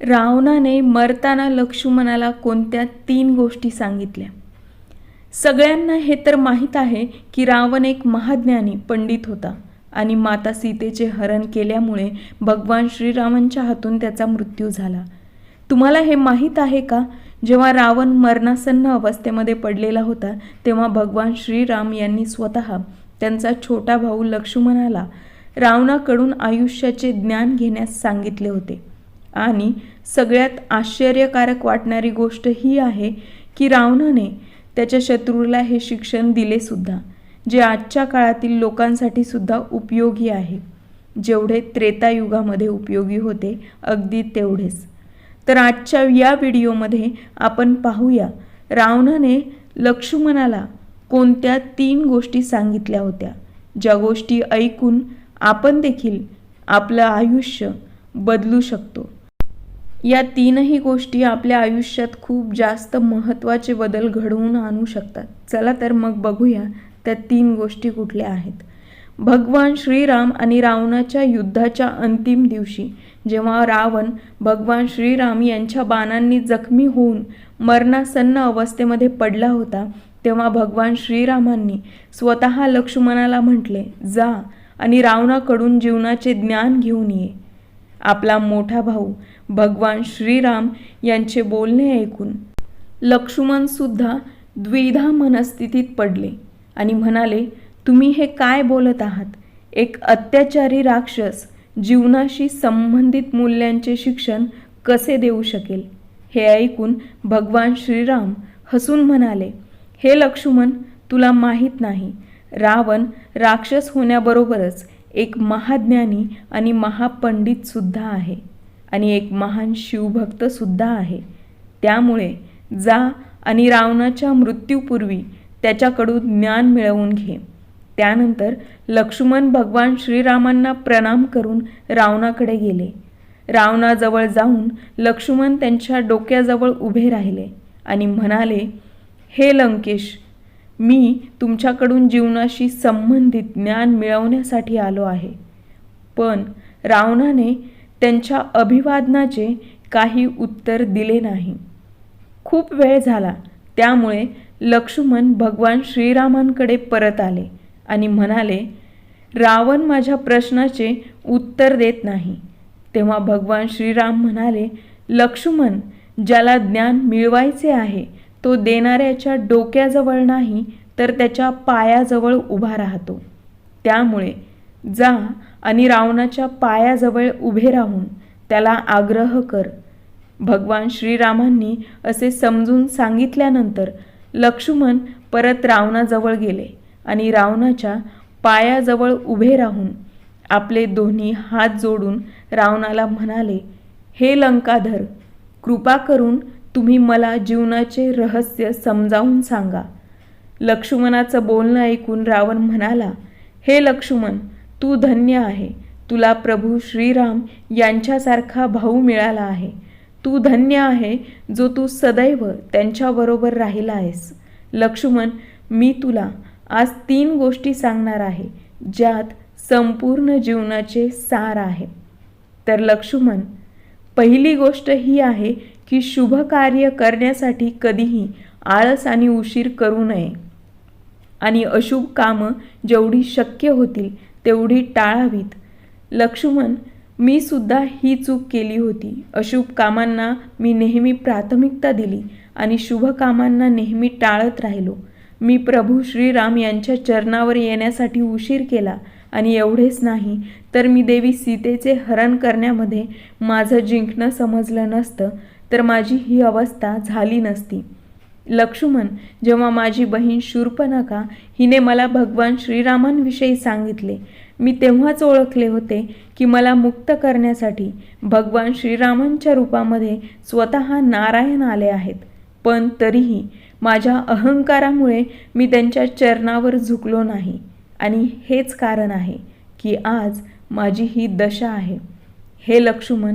रावणाने मरताना लक्ष्मणाला कोणत्या तीन गोष्टी सांगितल्या? सगळ्यांना हे तर माहीत आहे की रावण एक महाज्ञानी पंडित होता आणि माता सीतेचे हरण केल्यामुळे भगवान श्रीरामांच्या हातून त्याचा मृत्यू झाला. तुम्हाला हे माहीत आहे का? जेव्हा रावण मरणासन्न अवस्थेमध्ये पडलेला होता तेव्हा भगवान श्रीराम यांनी स्वतः त्यांचा छोटा भाऊ लक्ष्मणाला रावणाकडून आयुष्याचे ज्ञान घेण्यास सांगितले होते. आणि सगळ्यात आश्चर्यकारक वाटणारी गोष्ट ही आहे की रावणाने त्याच्या शत्रूला हे शिक्षण दिले सुद्धा जे आजच्या काळातील लोकांसाठी सुद्धा उपयोगी आहे. जेवढे त्रेतायुगामध्ये उपयोगी होते अगदी तेवढेच. तर आजच्या या व्हिडिओमध्ये आपण पाहूया रावणाने लक्ष्मणाला कोणत्या तीन गोष्टी सांगितल्या होत्या? ज्या गोष्टी ऐकून आपण देखील आपलं आयुष्य बदलू शकतो. या तीनही गोष्टी आपल्या आयुष्यात खूप जास्त महत्त्वाचे बदल घडवून आणू शकतात. चला तर मग बघूया त्या तीन गोष्टी कुठल्या आहेत. भगवान श्रीराम आणि रावणाच्या युद्धाच्या अंतिम दिवशी जेव्हा रावण भगवान श्रीराम यांच्या बाणांनी जखमी होऊन मरणासन्न अवस्थेमध्ये पडला होता तेव्हा भगवान श्रीरामांनी स्वतः लक्ष्मणाला म्हटले जा आणि रावणाकडून जीवनाचे ज्ञान घेऊन ये. आपला मोठा भाऊ भगवान श्रीराम यांचे बोलणे ऐकून लक्ष्मणसुद्धा द्विधा मनस्थितीत पडले आणि म्हणाले तुम्ही हे काय बोलत आहात? एक अत्याचारी राक्षस जीवनाशी संबंधित मूल्यांचे शिक्षण कसे देऊ शकेल? हे ऐकून भगवान श्रीराम हसून म्हणाले हे लक्ष्मण तुला माहीत नाही. रावण राक्षस होण्याबरोबरच एक महाज्ञानी आणि महापंडितसुद्धा आहे आणि एक महान शिवभक्तसुद्धा आहे. त्यामुळे जा आणि रावणाच्या मृत्यूपूर्वी त्याच्याकडून ज्ञान मिळवून घे. त्यानंतर लक्ष्मण भगवान श्रीरामांना प्रणाम करून रावणाकडे गेले. रावणाजवळ जाऊन लक्ष्मण त्यांच्या डोक्याजवळ उभे राहिले आणि म्हणाले हे लंकेश मी तुमच्याकडून जीवनाशी संबंधित ज्ञान मिळवण्यासाठी आलो आहे. पण रावणाने त्यांच्या अभिवादनाचे काही उत्तर दिले नाही. खूप वेळ झाला. त्यामुळे लक्ष्मण भगवान श्रीरामांकडे परत आले आणि म्हणाले रावण माझ्या प्रश्नाचे उत्तर देत नाही. तेव्हा भगवान श्रीराम म्हणाले लक्ष्मण ज्याला ज्ञान मिळवायचे आहे तो देणाऱ्याच्या डोक्याजवळ नाही तर त्याच्या पायाजवळ उभा राहतो. त्यामुळे जा आणि रावणाच्या पायाजवळ उभे राहून त्याला आग्रह कर. भगवान श्रीरामांनी असे समजून सांगितल्यानंतर लक्ष्मण परत रावणाजवळ गेले आणि रावणाच्या पायाजवळ उभे राहून आपले दोन्ही हात जोडून रावणाला म्हणाले हे लंकाधर कृपा करून तुम्ही मला जीवनाचे रहस्य समजावून सांगा. लक्ष्मणाचं बोलणं ऐकून रावण म्हणाला हे लक्ष्मण तू धन्य आहे. तुला प्रभू श्रीराम यांच्यासारखा भाऊ मिळाला आहे. तू धन्य आहे जो तू सदैव त्यांच्याबरोबर राहिला आहेस. लक्ष्मण मी तुला आज तीन गोष्टी सांगणार आहे ज्यात संपूर्ण जीवनाचे सार आहे. तर लक्ष्मण पहिली गोष्ट ही आहे की शुभ कार्य करण्यासाठी कधीही आळस आणि उशीर करू नये. आणि अशुभ कामं जेवढी शक्य होतील तेवढी टाळावीत. लक्ष्मण मी सुद्धा ही चूक केली होती. अशुभ कामांना मी नेहमी प्राथमिकता दिली आणि शुभ कामांना नेहमी टाळत राहिलो. मी प्रभू श्रीराम यांच्या चरणावर येण्यासाठी उशीर केला आणि एवढेच नाही तर मी देवी सीतेचे हरण करण्यामध्ये माझं जिंकणं समजलं नसतं. तर माझी ही अवस्था झाली नसती. लक्ष्मण जेव्हा माझी बहीण शूर्पणखा हिने मला भगवान श्रीरामांविषयी सांगितले. मी तेव्हाच ओळखले होते की मला मुक्त करण्यासाठी भगवान श्रीरामांच्या रूपामध्ये स्वतः नारायण आले आहेत. पण तरीही माझ्या अहंकारामुळे मी त्यांच्या चरणावर झुकलो नाही. आणि हेच कारण आहे की आज माझी ही दशा आहे. हे लक्ष्मण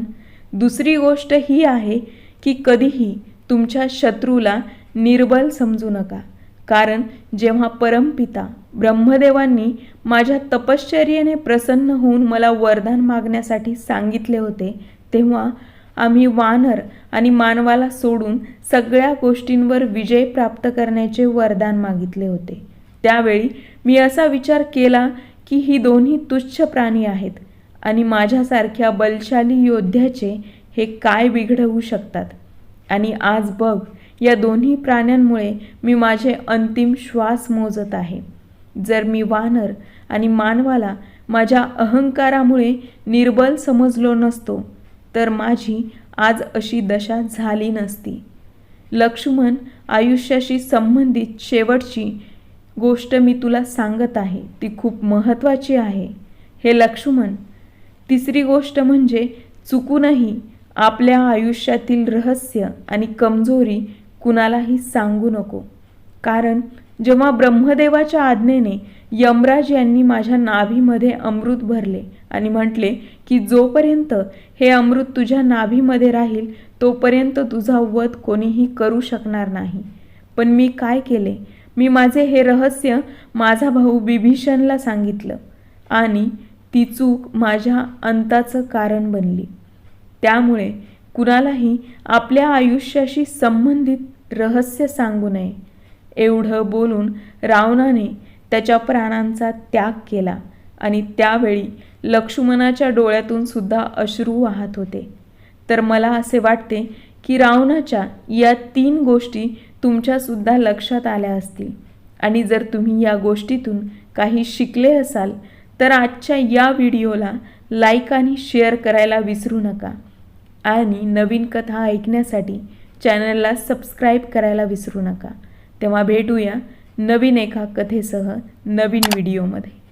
दुसरी गोष्ट ही आहे की कधीही तुमच्या शत्रूला निर्बल समजू नका. कारण जेव्हा परमपिता ब्रह्मदेवांनी माझ्या तपश्चर्येने प्रसन्न होऊन मला वरदान मागण्यासाठी सांगितले होते तेव्हा आम्ही वानर आणि मानवाला सोडून सगळ्या गोष्टींवर विजय प्राप्त करण्याचे वरदान मागितले होते. त्यावेळी मी असा विचार केला की ही दोन्ही तुच्छ प्राणी आहेत आणि माझ्यासारख्या बलशाली योद्ध्याचे हे काय बिघडवू शकतात? आणि आज बघ या दोन्ही प्राण्यांमुळे मी माझे अंतिम श्वास मोजत आहे. जर मी वानर आणि मानवाला माझ्या अहंकारामुळे निर्बल समजलो नसतो तर माझी आज अशी दशा झाली नसती. लक्ष्मण आयुष्याशी संबंधित शेवटची गोष्ट मी तुला सांगत आहे ती खूप महत्त्वाची आहे. हे लक्ष्मण तिसरी गोष्ट म्हणजे चुकूनही आपल्या आयुष्यातील रहस्य आणि कमजोरी कुणालाही सांगू नको. कारण जेव्हा ब्रह्मदेवाच्या आज्ञेने यमराज यांनी माझ्या नाभीमध्ये अमृत भरले आणि म्हटले की जोपर्यंत हे अमृत तुझ्या नाभीमध्ये राहील तोपर्यंत तुझा वध कोणीही करू शकणार नाही. पण मी काय केले? मी माझे हे रहस्य माझा भाऊ बिभीषणला सांगितलं आणि ती चूक माझ्या अंताचं कारण बनली. त्यामुळे कुणालाही आपल्या आयुष्याशी संबंधित रहस्य सांगू नये. एवढं बोलून रावणाने त्याच्या प्राणांचा त्याग केला आणि त्यावेळी लक्ष्मणाच्या डोळ्यातून सुद्धा अश्रू वाहत होते. तर मला असे वाटते की रावणाच्या या तीन गोष्टी तुमच्यासुद्धा लक्षात आल्या असतील. आणि जर तुम्ही या गोष्टीतून काही शिकले असाल तर आजच्या या व्हिडिओला लाईक आणि शेअर करायला विसरू नका. आणि नवीन कथा ऐकण्यासाठी चॅनलला सबस्क्राईब करायला विसरू नका. तेव्हा भेटूया नवीन एका कथेसह नवीन व्हिडिओमध्ये.